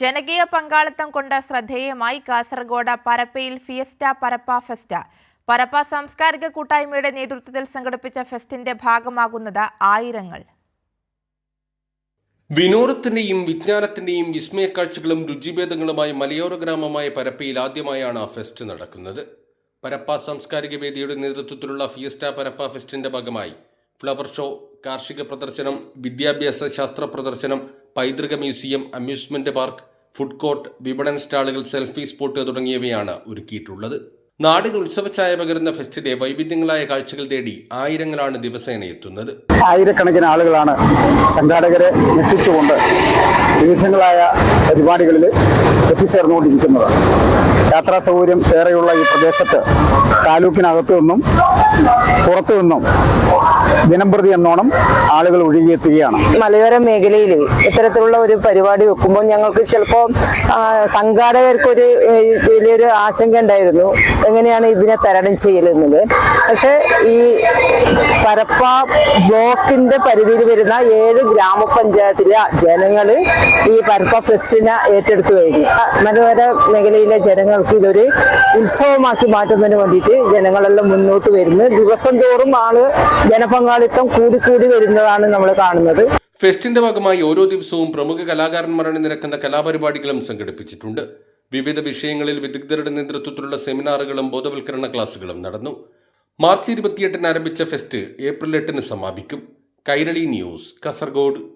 ജനകീയ പങ്കാളിത്തം കൊണ്ട് ശ്രദ്ധേയമായി കാസർഗോഡ് പരപ്പയിൽ ഫിയസ്റ്റ പരപ്പ ഫെസ്റ്റ. പരപ്പ സാംസ്കാരിക കൂട്ടായ്മയുടെ നേതൃത്വത്തിൽ സംഘടിപ്പിച്ച ഫെസ്റ്റിന്റെ ഭാഗമാകുന്നത് ആയിരങ്ങൾ. വിനോദത്തിന്റെയും വിജ്ഞാനത്തിന്റെയും വിസ്മയക്കാഴ്ചകളും രുചിഭേദങ്ങളുമായ മലയോര ഗ്രാമമായ പരപ്പയിൽ ആദ്യമായാണ് ഫെസ്റ്റ് നടക്കുന്നത്. പരപ്പ സാംസ്കാരിക വേദിയുടെ നേതൃത്വത്തിലുള്ള ഫിയസ്റ്റ പരപ്പ ഫെസ്റ്റിന്റെ ഭാഗമായി ഫ്ലവർ ഷോ കാർഷിക പ്രദർശനം വിദ്യാഭ്യാസ ശാസ്ത്ര പ്രദർശനം പൈതൃക museum amusement park food court വിപണൻ സ്റ്റാളുകൾ സെൽഫി സ്പോട്ട് തുടങ്ങിയവയാണ് ഒരുക്കിയിട്ടുള്ളത്. നാടിന് ഉത്സവച്ചായ പകരുന്ന ഫെസ്റ്റിലെ വൈവിധ്യങ്ങളായ കാഴ്ചകൾ തേടി ആയിരങ്ങളാണ് ദിവസേന എത്തുന്നത്. ആയിരക്കണക്കിന് ആളുകളാണ് സംഘാടകരെ ഞെട്ടിച്ചുകൊണ്ട് വിവിധങ്ങളായ പരിപാടികളിൽ എത്തിച്ചേർന്നുകൊണ്ടിരിക്കുന്നത്. യാത്രാ സൗകര്യം ഏറെയുള്ള ഈ പ്രദേശത്ത് താലൂക്കിനകത്തു നിന്നും പുറത്തു നിന്നും ദിനംപ്രതി എന്നോണം ആളുകൾ ഒഴുകിയെത്തുകയാണ്. മലയോര മേഖലയിൽ ഇത്തരത്തിലുള്ള ഒരു പരിപാടി വെക്കുമ്പോൾ ഞങ്ങൾക്ക് ചിലപ്പോൾ സംഘാടകർക്കൊരു ഒരു വലിയൊരു ആശങ്ക ഉണ്ടായിരുന്നു. എങ്ങനെയാണ് ഇതിനെ തരണം ചെയ്യലെന്നത്? പക്ഷെ ഈ പരപ്പ ബ്ലോക്കിന്റെ പരിധിയിൽ വരുന്ന ഏഴ് ഗ്രാമപഞ്ചായത്തിലെ ജനങ്ങൾ ഈ പരപ്പ ഫെസ്റ്റിനെ ഏറ്റെടുത്തു കഴിഞ്ഞു. മനോഹര മേഖലയിലെ ജനങ്ങൾക്ക് ഇതൊരു ഉത്സവമാക്കി മാറ്റുന്നതിന് വേണ്ടിയിട്ട് ജനങ്ങളെല്ലാം മുന്നോട്ട് വരുന്നു. ദിവസം തോറും ആൾ ജനപങ്കാളിത്തം കൂടിക്കൂടി വരുന്നതാണ് നമ്മൾ കാണുന്നത്. ഫെസ്റ്റിന്റെ ഭാഗമായി ഓരോ ദിവസവും പ്രമുഖ കലാകാരന്മാരാണ് നിരക്കുന്ന കലാപരിപാടികളും സംഘടിപ്പിച്ചിട്ടുണ്ട്. വിവിധ വിഷയങ്ങളിൽ വിദഗ്ധരുടെ നേതൃത്വത്തിലുള്ള സെമിനാറുകളും ബോധവൽക്കരണ ക്ലാസുകളും നടന്നു. മാർച്ച് ഇരുപത്തിയെട്ടിന് ആരംഭിച്ച ഫെസ്റ്റ് ഏപ്രിൽ എട്ടിന് സമാപിക്കും. കൈരളി ന്യൂസ് കാസർഗോഡ്.